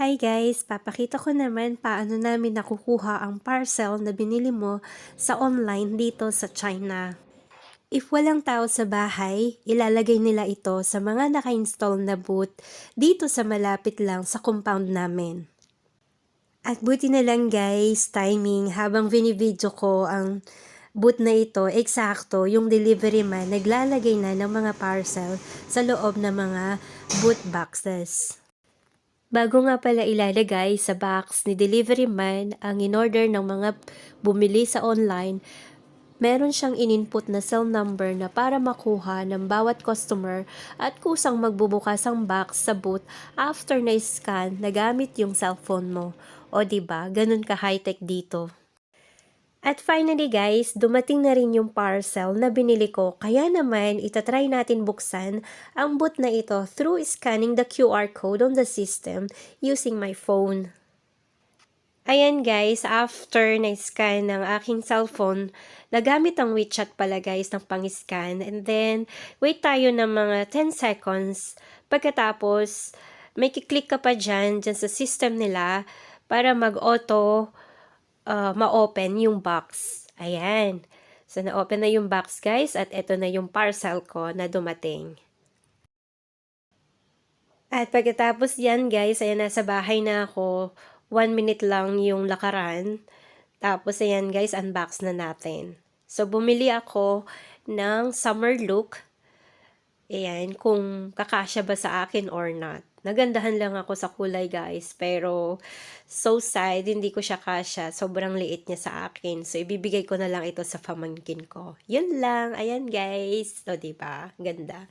Hi guys! Papakita ko naman paano namin nakukuha ang parcel na binili mo sa online dito sa China. If walang tao sa bahay, ilalagay nila ito sa mga naka-install na booth dito sa malapit lang sa compound namin. At buti na lang guys, timing, habang vinibidyo ko ang booth na ito, eksakto, yung delivery man naglalagay na ng mga parcel sa loob ng mga boot boxes. Bago nga pala ilalagay sa box ni delivery man ang in-order ng mga bumili sa online, meron siyang in-input na cell number na para makuha ng bawat customer at kusang magbubukas ang box sa booth after na scan na gamit yung cellphone mo. O ba? Ganun ka high-tech dito. At finally guys, dumating na rin yung parcel na binili ko. Kaya naman, itatry natin buksan ang boot na ito through scanning the QR code on the system using my phone. Ayan guys, after na-scan ng aking cellphone, nagamit ang WeChat pala guys ng pang-scan. And then, wait tayo ng mga 10 seconds. Pagkatapos, may kiklik ka pa dyan, dyan sa system nila para mag-auto uh, ma-open yung box. Ayan. So, na-open na yung box, guys. At ito na yung parcel ko na dumating. At pagkatapos yan, guys, ayan, nasa bahay na ako. One minute lang yung lakaran. Tapos, ayan, guys, unbox na natin. So, bumili ako ng summer look. Ayan, kung kakasya ba sa akin or not. Nagandahan lang ako sa kulay guys, pero so sad, hindi ko siya kasya. Sobrang liit niya sa akin. So, ibibigay ko na lang ito sa pamangkin ko. Yun lang. Ayan guys. O, diba? Ganda.